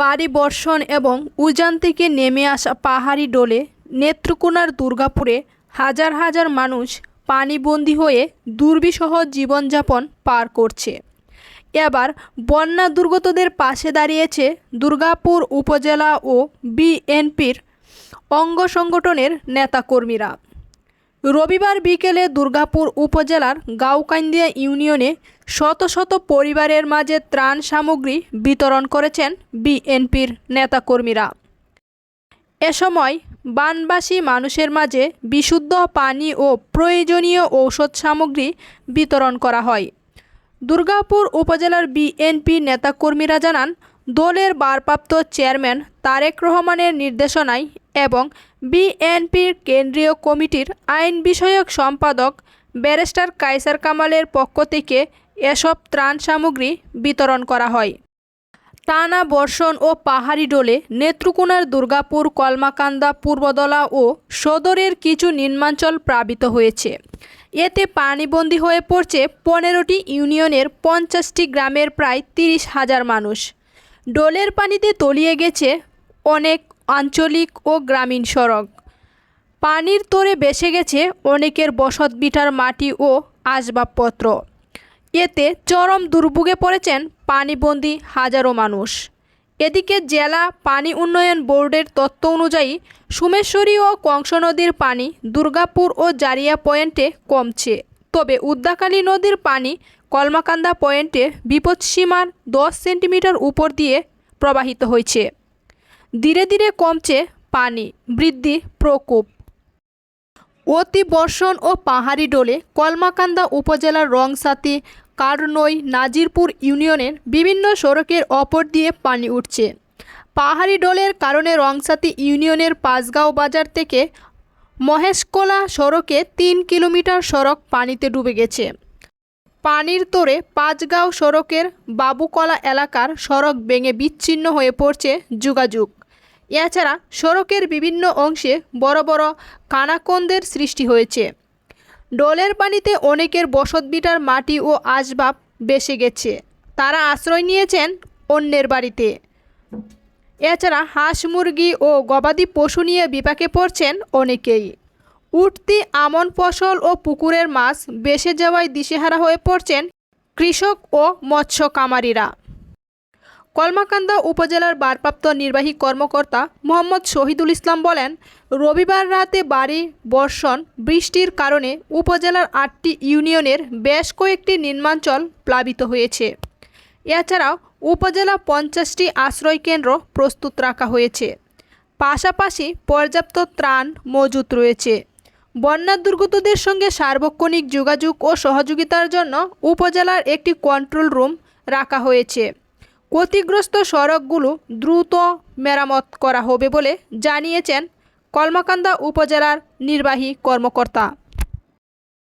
বাড়ি বর্ষণ এবং উজান থেকে নেমে আসা পাহাড়ি ডোলে নেত্রকোনার দুর্গাপুরে হাজার হাজার মানুষ পানিবন্দী হয়ে দুর্বিষহ জীবনযাপন পার করছে। এবার বন্যা দুর্গতদের পাশে দাঁড়িয়েছে দুর্গাপুর উপজেলা ও বিএনপির অঙ্গ সংগঠনের নেতাকর্মীরা। রবিবার বিকেলে দুর্গাপুর উপজেলার গাউকান্দিয়া ইউনিয়নে শত শত পরিবারের মাঝে ত্রাণ সামগ্রী বিতরণ করেছেন বিএনপির নেতাকর্মীরা। এ সময় বানবাসী মানুষের মাঝে বিশুদ্ধ পানি ও প্রয়োজনীয় ঔষধ সামগ্রী বিতরণ করা হয়। দুর্গাপুর উপজেলার বিএনপি নেতাকর্মীরা জানান, দলের ভারপ্রাপ্ত চেয়ারম্যান তারেক রহমানের নির্দেশনায় এবং বিএনপির কেন্দ্রীয় কমিটির আইন বিষয়ক সম্পাদক ব্যারিস্টার কাইসার কামালের পক্ষ থেকে এসব ত্রাণ সামগ্রী বিতরণ করা হয়। টানা বর্ষণ ও পাহাড়ি ডোলে নেত্রকোনার দুর্গাপুর, কলমাকান্দা, পূর্বদলা ও সদরের কিছু নিম্নাঞ্চল প্লাবিত হয়েছে। এতে পানিবন্দী হয়ে পড়ছে পনেরোটি ইউনিয়নের পঞ্চাশটি গ্রামের প্রায় তিরিশ হাজার মানুষ। ডোলের পানিতে তলিয়ে গেছে অনেক আঞ্চলিক ও গ্রামীণ সড়ক। পানির তোরে বেসে গেছে অনেকের বসতভিটার মাটি ও আসবাবপত্র। এতে চরম দুর্ভোগে পড়েছেন পানিবন্দী হাজারো মানুষ। এদিকে জেলা পানি উন্নয়ন বোর্ডের তথ্য অনুযায়ী সুমেশ্বরী ও কংস নদীর পানি দুর্গাপুর ও জারিয়া পয়েন্টে কমছে। তবে উদ্দাকালী নদীর পানি কলমাকান্দা পয়েন্টে বিপদসীমার দশ সেন্টিমিটার উপর দিয়ে প্রবাহিত হয়েছে। ধীরে ধীরে কমছে পানি, বৃদ্ধি প্রকোপ। অতি বর্ষণ ও পাহাড়ি ডোলে কলমাকান্দা উপজেলার রংসাতি কারনই নাজিরপুর ইউনিয়নের বিভিন্ন সড়কের অপর দিয়ে পানি উঠছে। পাহাড়ি ডোলের কারণে রংসাতি ইউনিয়নের পাঁচগাঁও বাজার থেকে মহেশকোলা সড়কে তিন কিলোমিটার সড়ক পানিতে ডুবে গেছে। পানির তোরে পাঁচগাঁও সড়কের বাবুকলা এলাকার সড়ক ভেঙে বিচ্ছিন্ন হয়ে পড়ছে যোগাযোগ। এছাড়া সড়কের বিভিন্ন অংশে বড় বড় কানাকন্দের সৃষ্টি হয়েছে। ডোলের পানিতে অনেকের বসতভিটার মাটি ও আসবাব বেসে গেছে। তারা আশ্রয় নিয়েছেন অন্যের বাড়িতে। এছাড়া হাঁস মুরগি ও গবাদি পশু নিয়ে বিপাকে পড়ছেন অনেকেই। উঠতি আমন ফসল ও পুকুরের মাছ বেসে যাওয়ায় দিশেহারা হয়ে পড়ছেন কৃষক ও মৎস্য কামারিরা কলমাকান্দা উপজেলার ভারপ্রাপ্ত নির্বাহী কর্মকর্তা মোহাম্মদ শহীদুল ইসলাম বলেন, রবিবার রাতে বাড়ি, বর্ষণ, বৃষ্টির কারণে উপজেলার আটটি ইউনিয়নের বেশ কয়েকটি নির্মাঞ্চল প্লাবিত হয়েছে। এছাড়াও উপজেলা পঞ্চাশটি আশ্রয়কেন্দ্র প্রস্তুত রাখা হয়েছে। পাশাপাশি পর্যাপ্ত ত্রাণ মজুত রয়েছে। বন্যা দুর্গতদের সঙ্গে সার্বক্ষণিক যোগাযোগ ও সহযোগিতার জন্য উপজেলার একটি কন্ট্রোল রুম রাখা হয়েছে। ক্ষতিগ্রস্ত সড়কগুলো দ্রুত মেরামত করা হবে বলে জানিয়েছেন কলমাকান্দা উপজেলার নির্বাহী কর্মকর্তা।